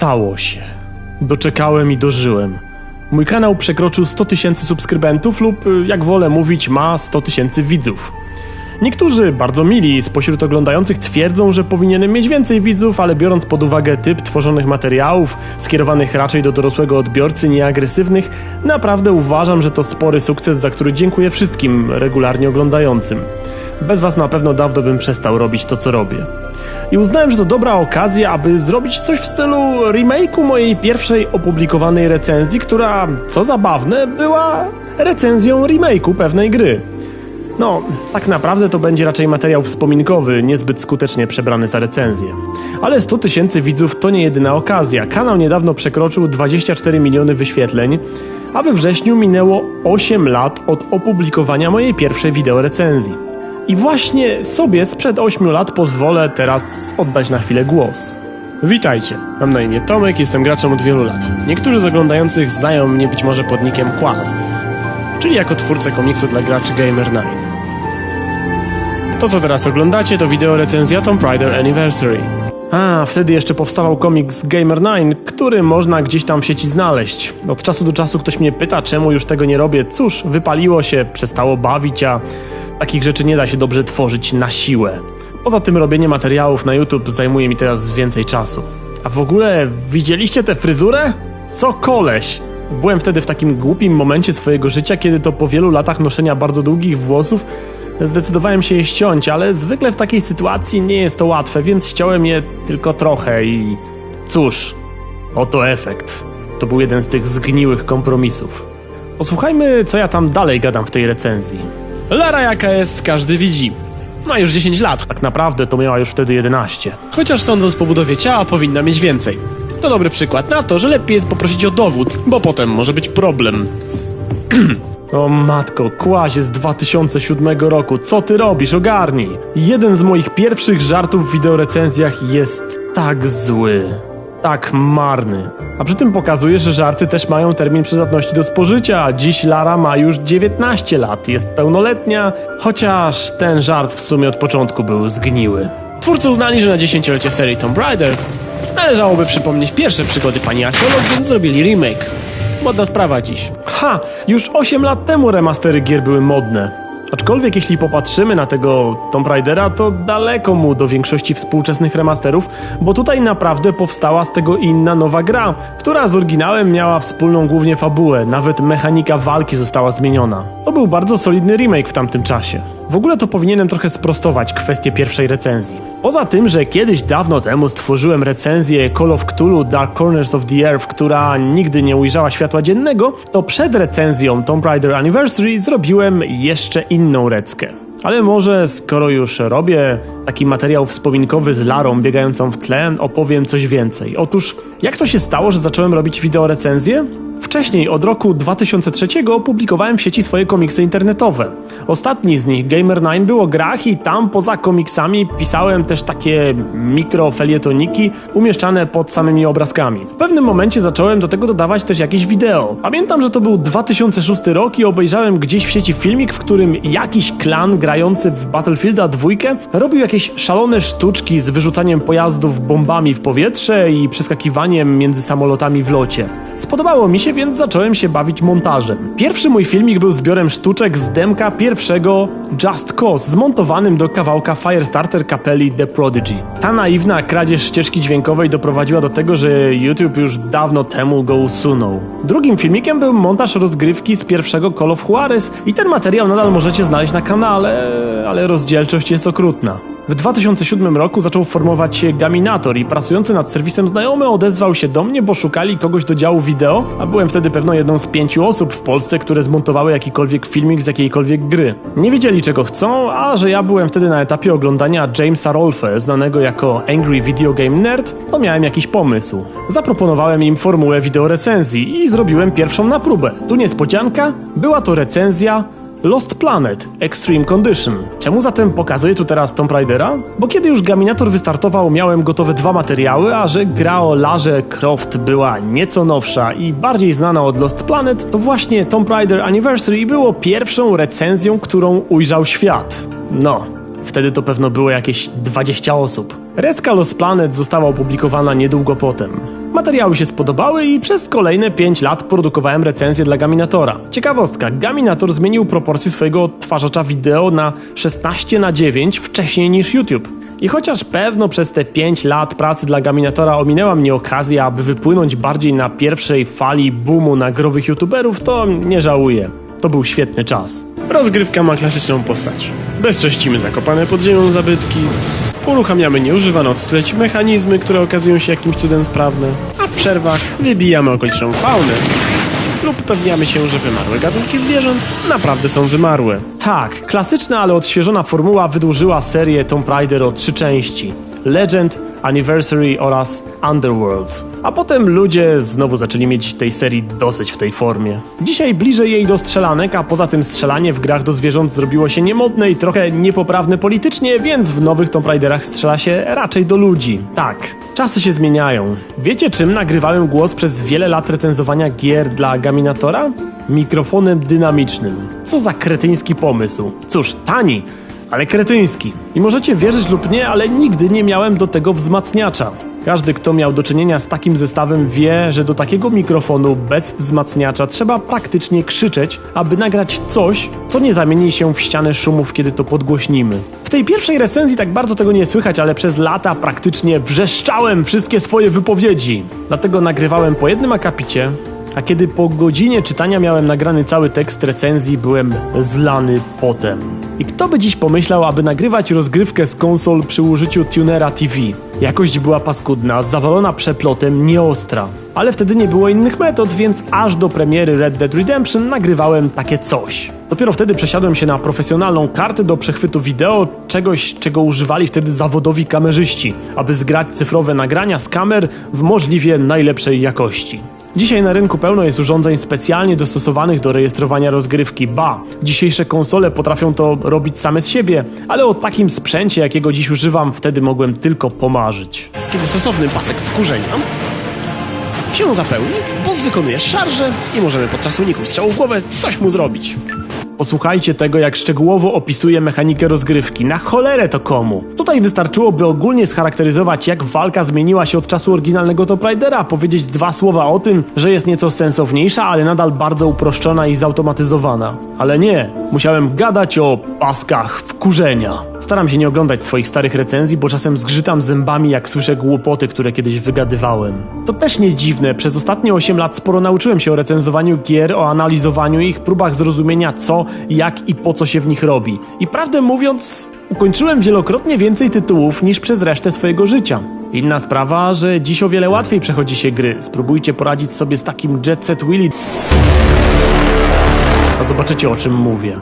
Stało się. Doczekałem i dożyłem. Mój kanał przekroczył 100 tysięcy subskrybentów lub, y, jak wolę mówić, ma 100 tysięcy widzów. Niektórzy, bardzo mili, spośród oglądających twierdzą, że powinienem mieć więcej widzów, ale biorąc pod uwagę typ tworzonych materiałów, skierowanych raczej do dorosłego odbiorcy, nieagresywnych, naprawdę uważam, że to spory sukces, za który dziękuję wszystkim regularnie oglądającym. Bez was na pewno dawno bym przestał robić to, co robię. I uznałem, że to dobra okazja, aby zrobić coś w stylu remake'u mojej pierwszej opublikowanej recenzji, która, co zabawne, była recenzją remake'u pewnej gry. No, tak naprawdę to będzie raczej materiał wspominkowy, niezbyt skutecznie przebrany za recenzję. Ale 100 tysięcy widzów to nie jedyna okazja. Kanał niedawno przekroczył 24 miliony wyświetleń, a we wrześniu minęło 8 lat od opublikowania mojej pierwszej wideorecenzji. I właśnie sobie sprzed 8 lat pozwolę teraz oddać na chwilę głos. Witajcie, mam na imię Tomek, jestem graczem od wielu lat. Niektórzy z oglądających znają mnie być może pod nickiem Quaz, czyli jako twórcę komiksu dla graczy Gamer9. To co teraz oglądacie to wideo recenzja Tomb Raider Anniversary. A, wtedy jeszcze powstawał komiks Gamer9, który można gdzieś tam w sieci znaleźć. Od czasu do czasu ktoś mnie pyta, czemu już tego nie robię. Cóż, wypaliło się, przestało bawić, a takich rzeczy nie da się dobrze tworzyć na siłę. Poza tym robienie materiałów na YouTube zajmuje mi teraz więcej czasu. A w ogóle widzieliście tę fryzurę? Co koleś? Byłem wtedy w takim głupim momencie swojego życia, kiedy to po wielu latach noszenia bardzo długich włosów zdecydowałem się je ściąć, ale zwykle w takiej sytuacji nie jest to łatwe, więc ściąłem je tylko trochę i cóż, oto efekt. To był jeden z tych zgniłych kompromisów. Posłuchajmy, co ja tam dalej gadam w tej recenzji. Lara jaka jest, każdy widzi. Ma już 10 lat, tak naprawdę to miała już wtedy 11. Chociaż sądząc po budowie ciała powinna mieć więcej. To dobry przykład na to, że lepiej jest poprosić o dowód, bo potem może być problem. O matko, kłazie z 2007 roku, co ty robisz, ogarnij! Jeden z moich pierwszych żartów w wideorecenzjach jest tak zły, tak marny. A przy tym pokazuje, że żarty też mają termin przydatności do spożycia, dziś Lara ma już 19 lat, jest pełnoletnia, chociaż ten żart w sumie od początku był zgniły. Twórcy uznali, że na dziesięciolecie serii Tomb Raider należałoby przypomnieć pierwsze przygody pani archeolog, więc zrobili remake. Modna sprawa dziś. Ha! Już 8 lat temu remastery gier były modne. Aczkolwiek jeśli popatrzymy na tego Tomb Raidera, to daleko mu do większości współczesnych remasterów, bo tutaj naprawdę powstała z tego inna nowa gra, która z oryginałem miała wspólną głównie fabułę, nawet mechanika walki została zmieniona. To był bardzo solidny remake w tamtym czasie. W ogóle to powinienem trochę sprostować kwestię pierwszej recenzji. Poza tym, że kiedyś dawno temu stworzyłem recenzję Call of Cthulhu Dark Corners of the Earth, która nigdy nie ujrzała światła dziennego, to przed recenzją Tomb Raider Anniversary zrobiłem jeszcze inną reckę. Ale może skoro już robię taki materiał wspominkowy z Larą biegającą w tle, opowiem coś więcej. Otóż, jak to się stało, że zacząłem robić wideorecenzje? Wcześniej, od roku 2003, publikowałem w sieci swoje komiksy internetowe. Ostatni z nich, Gamer9, był o grach i tam poza komiksami pisałem też takie mikrofelietoniki umieszczane pod samymi obrazkami. W pewnym momencie zacząłem do tego dodawać też jakieś wideo. Pamiętam, że to był 2006 rok i obejrzałem gdzieś w sieci filmik, w którym jakiś klan grający w Battlefielda 2 robił jakieś szalone sztuczki z wyrzucaniem pojazdów bombami w powietrze i przeskakiwaniem między samolotami w locie. Spodobało mi się, więc zacząłem się bawić montażem. Pierwszy mój filmik był zbiorem sztuczek z demka pierwszego Just Cause, zmontowanym do kawałka Firestarter kapeli The Prodigy. Ta naiwna kradzież ścieżki dźwiękowej doprowadziła do tego, że YouTube już dawno temu go usunął. Drugim filmikiem był montaż rozgrywki z pierwszego Call of Juarez i ten materiał nadal możecie znaleźć na kanale, ale rozdzielczość jest okrutna. W 2007 roku zaczął formować się Gaminator i pracujący nad serwisem znajomy odezwał się do mnie, bo szukali kogoś do działu wideo, a byłem wtedy pewno jedną z pięciu osób w Polsce, które zmontowały jakikolwiek filmik z jakiejkolwiek gry. Nie wiedzieli czego chcą, a że ja byłem wtedy na etapie oglądania Jamesa Rolfe, znanego jako Angry Video Game Nerd, to miałem jakiś pomysł. Zaproponowałem im formułę wideorecenzji i zrobiłem pierwszą na próbę. Tu niespodzianka, była to recenzja Lost Planet Extreme Condition. Czemu zatem pokazuję tu teraz Tomb Raidera? Bo kiedy już Gaminator wystartował, miałem gotowe dwa materiały, a że gra o Larze Croft była nieco nowsza i bardziej znana od Lost Planet, to właśnie Tomb Raider Anniversary było pierwszą recenzją, którą ujrzał świat. No, wtedy to pewno było jakieś 20 osób. Recka Lost Planet została opublikowana niedługo potem. Materiały się spodobały i przez kolejne 5 lat produkowałem recenzję dla Gaminatora. Ciekawostka, Gaminator zmienił proporcje swojego odtwarzacza wideo na 16 na 9 wcześniej niż YouTube. I chociaż pewno przez te 5 lat pracy dla Gaminatora ominęła mnie okazja, aby wypłynąć bardziej na pierwszej fali boomu nagrowych youtuberów, to nie żałuję. To był świetny czas. Rozgrywka ma klasyczną postać. Bezcześcimy zakopane pod ziemią zabytki, uruchamiamy nieużywane od stuleci mechanizmy, które okazują się jakimś cudem sprawne, a w przerwach wybijamy okoliczną faunę lub upewniamy się, że wymarłe gatunki zwierząt naprawdę są wymarłe. Tak, klasyczna, ale odświeżona formuła wydłużyła serię Tomb Raider o trzy części. Legend, Anniversary oraz Underworld. A potem ludzie znowu zaczęli mieć tej serii dosyć w tej formie. Dzisiaj bliżej jej do strzelanek, a poza tym strzelanie w grach do zwierząt zrobiło się niemodne i trochę niepoprawne politycznie, więc w nowych Tomb Raiderach strzela się raczej do ludzi. Tak, czasy się zmieniają. Wiecie czym nagrywałem głos przez wiele lat recenzowania gier dla Gaminatora? Mikrofonem dynamicznym. Co za kretyński pomysł. Cóż, tani, ale kretyński. I możecie wierzyć lub nie, ale nigdy nie miałem do tego wzmacniacza. Każdy, kto miał do czynienia z takim zestawem, wie, że do takiego mikrofonu bez wzmacniacza trzeba praktycznie krzyczeć, aby nagrać coś, co nie zamieni się w ścianę szumów, kiedy to podgłośnimy. W tej pierwszej recenzji tak bardzo tego nie słychać, ale przez lata praktycznie wrzeszczałem wszystkie swoje wypowiedzi. Dlatego nagrywałem po jednym akapicie, a kiedy po godzinie czytania miałem nagrany cały tekst recenzji, byłem zlany potem. I kto by dziś pomyślał, aby nagrywać rozgrywkę z konsol przy użyciu tunera TV? Jakość była paskudna, zawalona przeplotem, nieostra. Ale wtedy nie było innych metod, więc aż do premiery Red Dead Redemption nagrywałem takie coś. Dopiero wtedy przesiadłem się na profesjonalną kartę do przechwytu wideo, czegoś, czego używali wtedy zawodowi kamerzyści, aby zgrać cyfrowe nagrania z kamer w możliwie najlepszej jakości. Dzisiaj na rynku pełno jest urządzeń specjalnie dostosowanych do rejestrowania rozgrywki. Ba, dzisiejsze konsole potrafią to robić same z siebie, ale o takim sprzęcie, jakiego dziś używam, wtedy mogłem tylko pomarzyć. Kiedy stosowny pasek wkurzenia się zapełni, boss wykonuje szarżę i możemy podczas uniku strzału w głowę coś mu zrobić. Posłuchajcie tego, jak szczegółowo opisuje mechanikę rozgrywki. Na cholerę to komu? Tutaj wystarczyłoby ogólnie scharakteryzować, jak walka zmieniła się od czasu oryginalnego Tomb Raidera, powiedzieć dwa słowa o tym, że jest nieco sensowniejsza, ale nadal bardzo uproszczona i zautomatyzowana. Ale nie, musiałem gadać o paskach wkurzenia. Staram się nie oglądać swoich starych recenzji, bo czasem zgrzytam zębami, jak słyszę głupoty, które kiedyś wygadywałem. To też nie dziwne, przez ostatnie 8 lat sporo nauczyłem się o recenzowaniu gier, o analizowaniu ich, próbach zrozumienia co, jak i po co się w nich robi. I prawdę mówiąc, ukończyłem wielokrotnie więcej tytułów niż przez resztę swojego życia. Inna sprawa, że dziś o wiele łatwiej przechodzi się gry. Spróbujcie poradzić sobie z takim Jet Set Willy. A zobaczycie o czym mówię.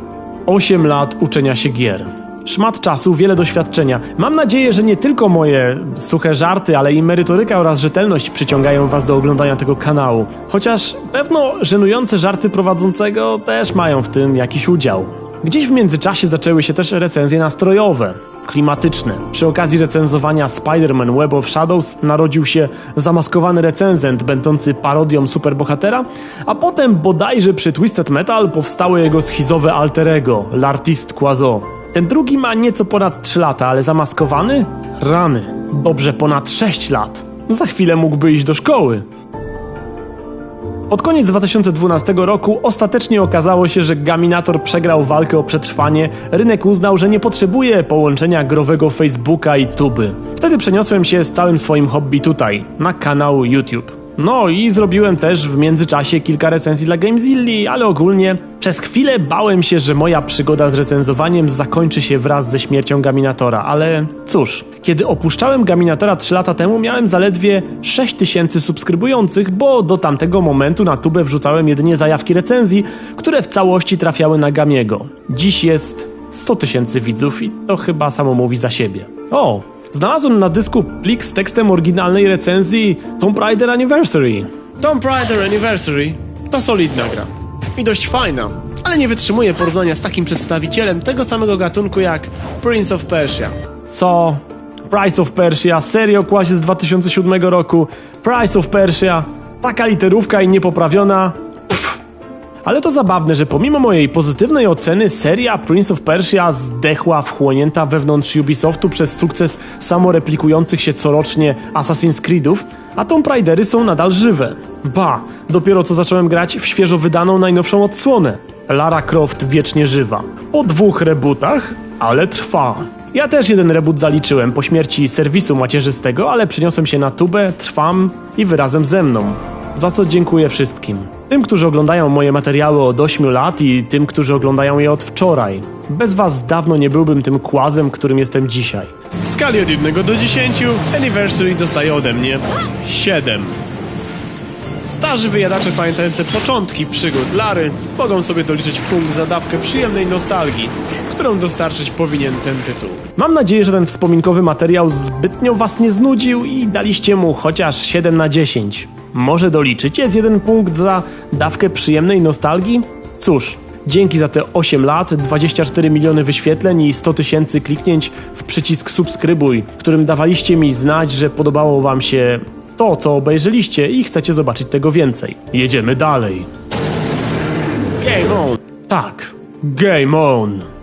8 lat uczenia się gier. Szmat czasu, wiele doświadczenia. Mam nadzieję, że nie tylko moje suche żarty, ale i merytoryka oraz rzetelność przyciągają Was do oglądania tego kanału. Chociaż pewno żenujące żarty prowadzącego też mają w tym jakiś udział. Gdzieś w międzyczasie zaczęły się też recenzje nastrojowe, klimatyczne. Przy okazji recenzowania Spider-Man Web of Shadows narodził się zamaskowany recenzent będący parodią superbohatera, a potem bodajże przy Twisted Metal powstało jego schizowe alterego, L'Artiste Quazo. Ten drugi ma nieco ponad 3 lata, ale zamaskowany? Rany. Dobrze ponad 6 lat. Za chwilę mógłby iść do szkoły. Pod koniec 2012 roku ostatecznie okazało się, że Gaminator przegrał walkę o przetrwanie. Rynek uznał, że nie potrzebuje połączenia growego Facebooka i tuby. Wtedy przeniosłem się z całym swoim hobby tutaj, na kanał YouTube. No i zrobiłem też w międzyczasie kilka recenzji dla Gamezilli, ale ogólnie przez chwilę bałem się, że moja przygoda z recenzowaniem zakończy się wraz ze śmiercią Gaminatora, ale cóż, kiedy opuszczałem Gaminatora 3 lata temu miałem zaledwie 6000 subskrybujących, bo do tamtego momentu na tubę wrzucałem jedynie zajawki recenzji, które w całości trafiały na Gamiego. Dziś jest 100 tysięcy widzów i to chyba samo mówi za siebie. O, znalazłem na dysku plik z tekstem oryginalnej recenzji Tomb Raider Anniversary. Tomb Raider Anniversary to solidna gra. I dość fajna, ale nie wytrzymuje porównania z takim przedstawicielem tego samego gatunku jak Prince of Persia. Co? Price of Persia, serio kłasie z 2007 roku. Price of Persia, taka literówka i niepoprawiona. Ale to zabawne, że pomimo mojej pozytywnej oceny, seria Prince of Persia zdechła wchłonięta wewnątrz Ubisoftu przez sukces samoreplikujących się corocznie Assassin's Creedów, A Tomb Raidery są nadal żywe. Ba, dopiero co zacząłem grać w świeżo wydaną najnowszą odsłonę. Lara Croft wiecznie żywa. Po dwóch rebootach, ale trwa. Ja też jeden reboot zaliczyłem po śmierci serwisu macierzystego, ale przeniosłem się na tubę, trwam i wyrazem ze mną. Za co dziękuję wszystkim. Tym, którzy oglądają moje materiały od 8 lat i tym, którzy oglądają je od wczoraj. Bez was dawno nie byłbym tym kłazem, którym jestem dzisiaj. W skali od 1 do 10 Anniversary dostaje ode mnie 7. Starzy wyjadacze pamiętający początki przygód Lary mogą sobie doliczyć punkt za dawkę przyjemnej nostalgii, którą dostarczyć powinien ten tytuł. Mam nadzieję, że ten wspominkowy materiał zbytnio was nie znudził i daliście mu chociaż 7 na 10. Może doliczycie z jeden punkt za dawkę przyjemnej nostalgii? Cóż, dzięki za te 8 lat, 24 miliony wyświetleń i 100 tysięcy kliknięć w przycisk subskrybuj, którym dawaliście mi znać, że podobało wam się to, co obejrzeliście i chcecie zobaczyć tego więcej. Jedziemy dalej. Game on! Tak, game on!